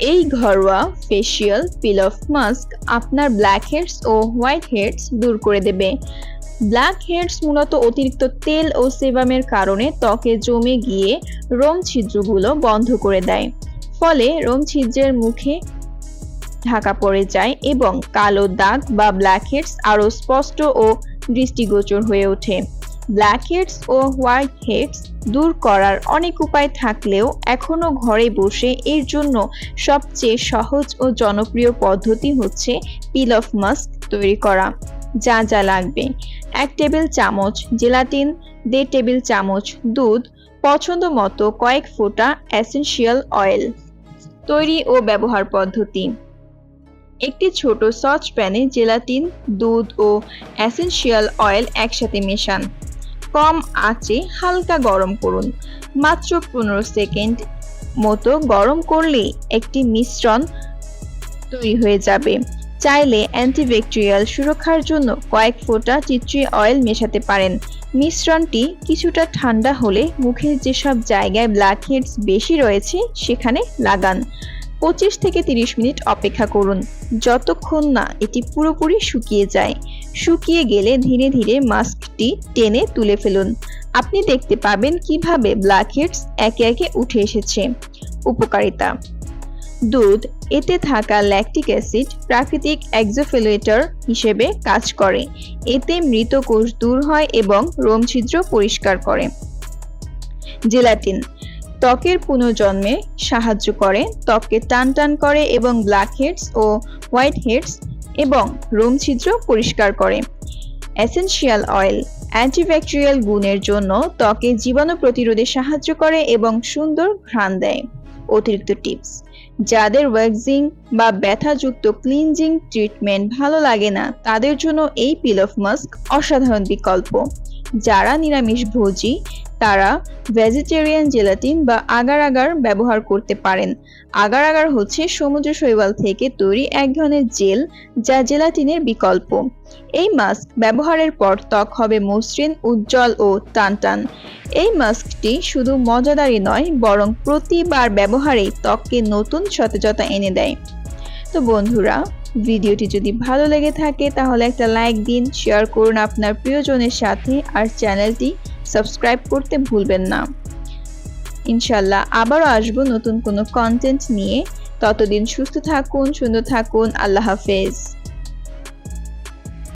এই ঘরোয়া facial peel off mask আপনার ব্ল্যাক হেডস ও হোয়াইট হেডস দূর করে দেবে। ব্ল্যাক হেডস মূলত অতিরিক্ত তেল ও সেবামের কারণে ত্বকে জমে গিয়ে রোম ছিদ্রগুলো বন্ধ করে দেয়। ফলে রোম ছিদ্রের মুখে ঢাকা পড়ে যায় এবং কালো দাগ বা ব্ল্যাক হেডস আরও স্পষ্ট ও দৃষ্টিগোচর হয়ে ওঠে। ব্ল্যাক হেডস ও হোয়াইট হেডস দূর করার অনেক উপায় থাকলেও এখনও ঘরে বসে এর জন্য সবচেয়ে সহজ ও জনপ্রিয় পদ্ধতি হচ্ছে পিল অফ মাস্ক তৈরি করা, যা যা লাগবে। এক টেবিল চামচ জেলাটিন, দেড় টেবিল চামচ দুধ, পছন্দ মতো কয়েক ফোঁটা অ্যাসেনশিয়াল অয়েল তৈরি ও ব্যবহার পদ্ধতি। একটি ছোট সস প্যানে জেলাটিন, দুধ ও অ্যাসেনশিয়াল অয়েল একসাথে মেশান। কম আঁচে হালকা গরম করুন। মাত্র পনেরো সেকেন্ড মতো গরম করলেই একটি মিশ্রণ তৈরি হয়ে যাবে। চাইলে অ্যান্টিব্যাকটেরিয়াল সুরক্ষার জন্য কয়েক ফোঁটা চিত্রি অয়েল মেশাতে পারেন। মিশ্রণটি কিছুটা ঠান্ডা হলে মুখের যেসব জায়গায় ব্ল্যাক হেডস বেশি রয়েছে, সেখানে লাগান। পঁচিশ থেকে তিরিশ মিনিট অপেক্ষা করুন। যতক্ষণ না এটি পুরোপুরি শুকিয়ে যায়। শুকিয়ে গেলে ধীরে ধীরে মাস্কটি টেনে তুলে ফেলুন। আপনি দেখতে পাবেন কীভাবে ব্ল্যাক হেডস একে একে উঠে এসেছে। উপকারিতা। দুধ, এতে থাকা ল্যাকটিক অ্যাসিড প্রাকৃতিক এক্সোফিলেটর হিসেবে কাজ করে। এতে মৃত কোষ দূর হয় এবং রোম ছিদ্র পরিষ্কার করে। জেলাটিন, ত্বকের পুনর্জন্মে সাহায্য করে। ত্বককে টান টান করে এবং ব্ল্যাক হেডস ও হোয়াইট হেডস এবং রোম ছিদ্র পরিষ্কার করে। এসেনশিয়াল অয়েল অ্যান্টিব্যাকটেরিয়াল গুণের জন্য ত্বকে জীবাণু প্রতিরোধে সাহায্য করে এবং সুন্দর ঘ্রাণ দেয়। অতিরিক্ত টিপস যাদের ওয়াক্সিং বা ব্যথাযুক্ত ক্লিনজিং ট্রিটমেন্ট ভালো লাগে না, তাদের জন্য এই পিল অফ মাস্ক অসাধারণ বিকল্প। যারা নিরামিষ ভোজী, তারা ভেজিটেরিয়ান জেলাটিন বা আগার আগার ব্যবহার করতে পারেন। আগার আগার হচ্ছে সমুদ্র শৈবাল থেকে তৈরি এক ধরনের জেল যা জেলাটিনের বিকল্প। এই মাস্ক ব্যবহারের পর ত্বক হবে মসৃণ, উজ্জ্বল ও টানটান। এই মাস্কটি শুধু মজাদারই নয়, বরং প্রতিবার ব্যবহারেই ত্বককে নতুন সতেজতা এনে দেয়। তো বন্ধুরা ভিডিওটি যদি ভালো লেগে থাকে, তাহলে একটা লাইক দিন শেয়ার করুন আপনার প্রিয়জনের সাথে আর চ্যানেলটি সাবস্ক্রাইব করতে ভুলবেন না। ইনশাল্লাহ আবারও আসব নতুন কোনো কন্টেন্ট নিয়ে। ততদিন সুস্থ থাকুন, সুন্দর থাকুন, আল্লাহ হাফেজ।